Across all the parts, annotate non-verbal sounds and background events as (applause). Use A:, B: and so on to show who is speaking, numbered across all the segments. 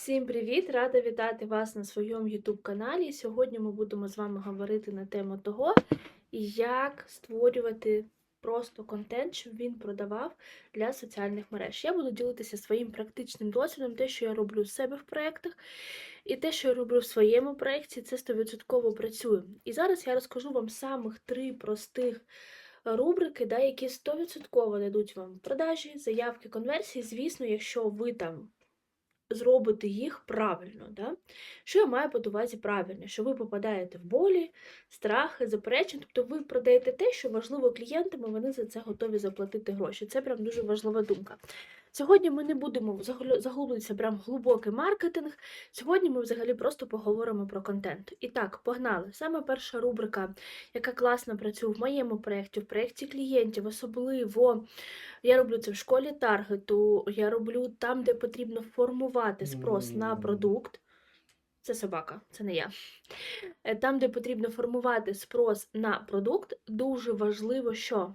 A: Всім привіт! Рада вітати вас на своєму YouTube каналі. Сьогодні ми будемо з вами говорити на тему того, як створювати просто контент, щоб він продавав для соціальних мереж. Я буду ділитися своїм практичним досвідом, те, що я роблю в себе в проєктах, і те, що я роблю в своєму проєкті, це 100% працює. І зараз я розкажу вам самих три простих рубрики, да, які 100% дадуть вам продажі, заявки, конверсії. Звісно, якщо ви там зробите їх правильно. Да? Що я маю по увазі правильно? Що ви попадаєте в болі, страхи, заперечення, тобто ви продаєте те, що важливо клієнтам, і вони за це готові заплатити гроші. Це прям дуже важлива думка. Сьогодні ми не будемо заглублюватися прям в глибокий маркетинг. Сьогодні ми взагалі просто поговоримо про контент. І так, погнали. Саме перша рубрика, яка класно працює в моєму проєкті, в проєкті клієнтів, особливо я роблю це в школі таргету, я роблю там, де потрібно формувати спрос на продукт. Це собака, це не я. Е, Там, де потрібно формувати спрос на продукт, дуже важливо, що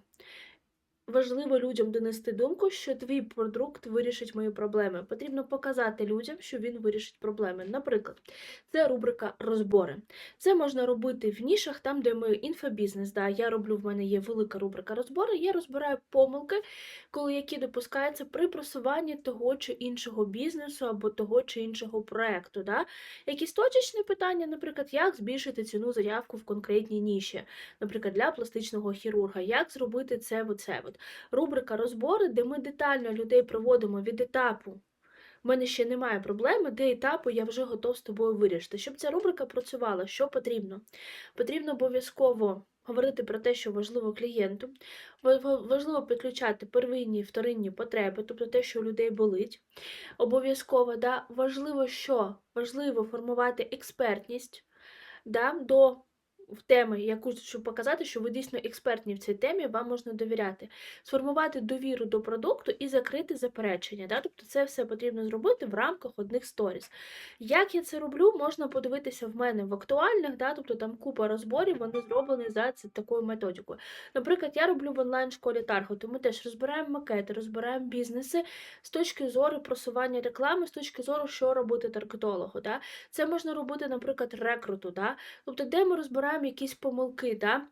A: важливо людям донести думку, що твій продукт вирішить мої проблеми. Потрібно показати людям, що він вирішить проблеми. Наприклад, це рубрика розбори. Це можна робити в нішах, там, де ми інфобізнес. Да, я роблю, в мене є велика рубрика розбори. Я розбираю помилки, коли які допускаються при просуванні того чи іншого бізнесу або того чи іншого проекту. Да? Якісь точечні питання, наприклад, як збільшити ціну заявку в конкретній ніші, наприклад, для пластичного хірурга, як зробити це оце. От. Рубрика розбори, де ми детально людей проводимо від етапу. У мене ще немає проблеми, де етапу я вже готов з тобою вирішити. Щоб ця рубрика працювала, що потрібно? Потрібно обов'язково говорити про те, що важливо клієнту, ва- ва- важливо підключати первинні і вторинні потреби, тобто те, що у людей болить. Обов'язково да, важливо, що важливо формувати експертність да, до в теми, яку щоб показати, що ви дійсно експертні в цій темі, вам можна довіряти, сформувати довіру до продукту і закрити заперечення. Да? Тобто це все потрібно зробити в рамках одних сторіс. Як я це роблю, можна подивитися в мене в актуальних, да? тобто там купа розборів, вони зроблені за такою методикою. Наприклад, я роблю в онлайн-школі Таргету. Ми теж розбираємо макети, розбираємо бізнеси з точки зору просування реклами, з точки зору, що робити таргетологу. Да? Це можна робити, наприклад, рекруту, да? тобто, де ми розбираємо якісь помилки. Да?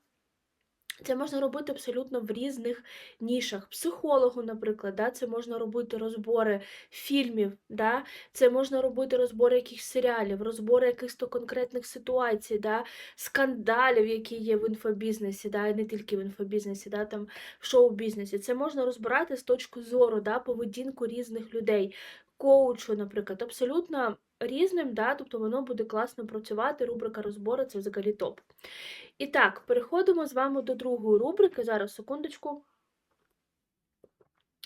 A: Це можна робити абсолютно в різних нішах. Психологу, наприклад, да? це можна робити розбори фільмів, да? це можна робити розбори якихось серіалів, розбори якихось конкретних ситуацій, да? скандалів, які є в інфобізнесі, да? і не тільки в інфобізнесі, да? там в шоу-бізнесі. Це можна розбирати з точки зору да? поведінку різних людей. Коучу, наприклад, абсолютно різним, да? тобто воно буде класно працювати. Рубрика розбори це взагалі топ. І так, переходимо з вами до другої рубрики. Зараз секундочку.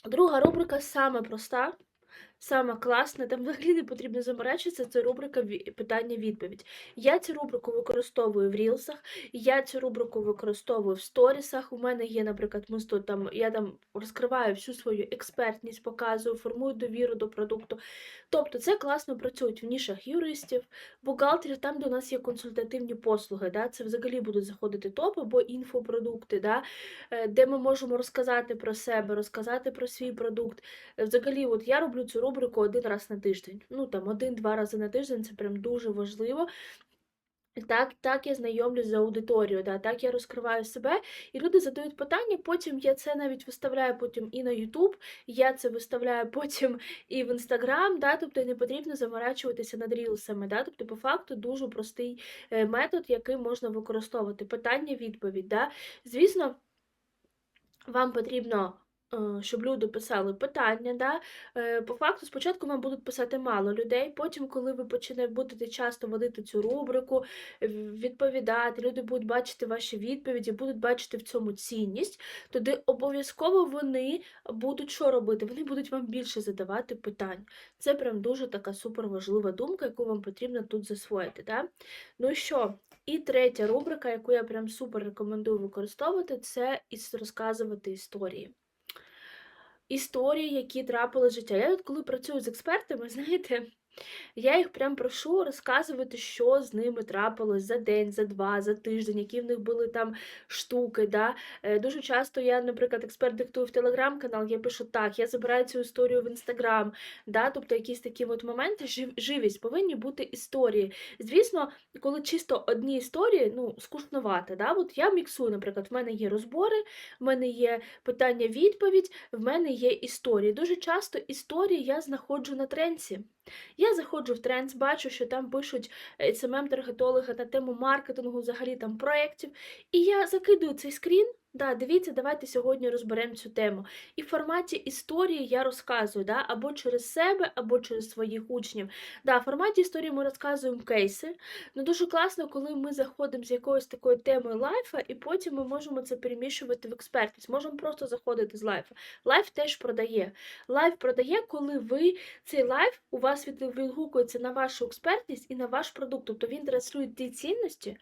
A: Друга рубрика саме проста, саме класна. Там взагалі не потрібно заморачуватися. Це рубрика питання-відповідь. Я цю рубрику використовую в рілсах, я цю рубрику використовую в сторісах. У мене є, наприклад, ми тут там я там розкриваю всю свою експертність, показую, формую довіру до продукту. Тобто це класно працюють в нішах юристів, бухгалтерів, там, у нас є консультативні послуги. Да? Це взагалі будуть заходити топ або інфопродукти, да? е, де ми можемо розказати про себе, розказати про свій продукт. Е, Взагалі, от я роблю цю рубрику один раз на тиждень. Ну там один-два рази на тиждень це прям дуже важливо. Так, так я знайомлюсь з аудиторією, да, так я розкриваю себе, і люди задають питання. Потім я це навіть виставляю потім і на YouTube, я це виставляю (laughs) потім і в Instagram, да, тобто не потрібно заморачуватися над рілсами. Да, тобто, по факту, дуже простий е, метод, який можна використовувати. Питання-відповідь. Да. Звісно, вам потрібно. Е, Щоб люди писали питання, да? Е, по факту спочатку вам будуть писати мало людей. Потім, коли ви почнете будете часто водити цю рубрику, відповідати, люди будуть бачити ваші відповіді, будуть бачити в цьому цінність, тоді обов'язково вони будуть що робити? Вони будуть вам більше задавати питань. Це прям дуже така супер важлива думка, яку вам потрібно тут засвоїти. Да? Ну і що? І третя рубрика, яку я прям супер рекомендую використовувати, це розказувати історії. Історії, які трапили життя. Я от коли працюю з експертами, (laughs) знаєте, Я їх прям прошу розказувати, що з ними трапилось за день, за два, за тиждень, які в них були там штуки. Да? Е, Дуже часто я, наприклад, експерт диктую в телеграм-канал, я пишу так, я забираю цю історію в інстаграм. Да? Тобто якісь такі от моменти, жив, живість, повинні бути історії. Звісно, коли чисто одні історії, ну, скучновато. Да? От я міксую, наприклад, в мене є розбори, в мене є питання-відповідь, в мене є історії. Дуже часто історії я знаходжу на тренсі. Я заходжу в тренд, бачу, що там пишуть смм таргетологи на тему маркетингу, взагалі там проєктів. І я закидую цей скрін. Да, дивіться, давайте сьогодні розберемо цю тему. І в форматі історії я розказую, да, або через себе, або через своїх учнів. Да, в форматі історії ми розказуємо кейси. Ну дуже класно, коли ми заходимо з якоюсь такою темою лайфа, і потім ми можемо це переміщувати в експертність. Можемо просто заходити з лайфа. Лайф теж продає. Лайф продає, коли ви цей лайф у вас відгукується на вашу експертність і на ваш продукт. Тобто він транслює ті цінності,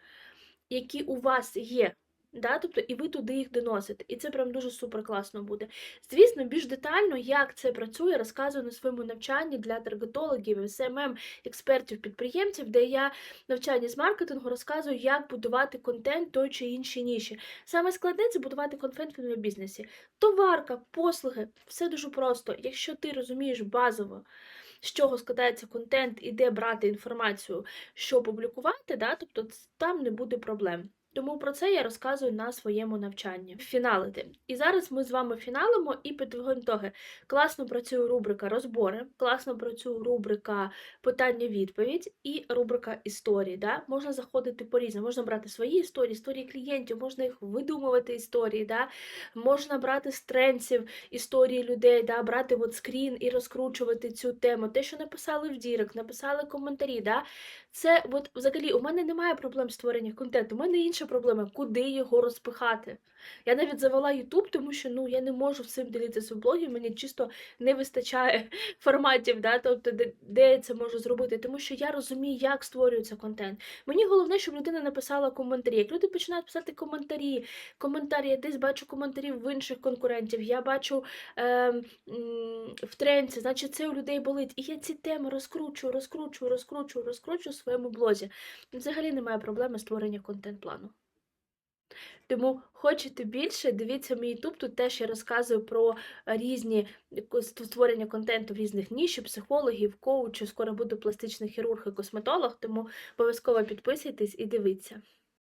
A: які у вас є. Да? Тобто, і ви туди їх доносите. І це прям дуже супер класно буде. Звісно, більш детально, як це працює, розказую на своєму навчанні для таргетологів, СММ, експертів, підприємців, де я навчання з маркетингу розказую, як будувати контент той чи іншій ніші. Саме складне це будувати контент в бізнесі. Товарка, послуги, все дуже просто. Якщо ти розумієш базово, з чого складається контент і де брати інформацію, що публікувати, да, тобто там не буде проблем. Тому про це я розказую на своєму навчанні. Фіналити. І зараз ми з вами фіналимо і підводимо ітоги. Класно працює рубрика розбори, класно працює рубрика питання-відповідь і рубрика історії. Да? Можна заходити по різному, можна брати свої історії, історії клієнтів, можна їх видумувати історії, да? можна брати з тренсів історії людей, да? брати от скрін і розкручувати цю тему. Те, що написали в Дірек, написали коментарі. Да? Це от взагалі у мене немає проблем з створенням контенту. У мене інша проблема, куди його розпихати. Я навіть завела YouTube, тому що ну я не можу всім ділитися в блогі, мені чисто не вистачає (laughs) форматів, да, тобто де, де я це можу зробити, тому що я розумію, як створюється контент. Мені головне, щоб людина написала коментарі. Як люди починають писати коментарі, коментарі, я десь бачу коментарі в інших конкурентів, я бачу е, в тренді, значить це у людей болить. І я ці теми розкручую, розкручую, розкручую, розкручую в своєму блозі. Взагалі немає проблеми створення контент-плану. Тому хочете більше, дивіться мій YouTube, тут теж я розказую про різні створення контенту в різних ніші, психологів, коучів, скоро буду пластичний хірург і косметолог, тому обов'язково підписуйтесь і дивіться.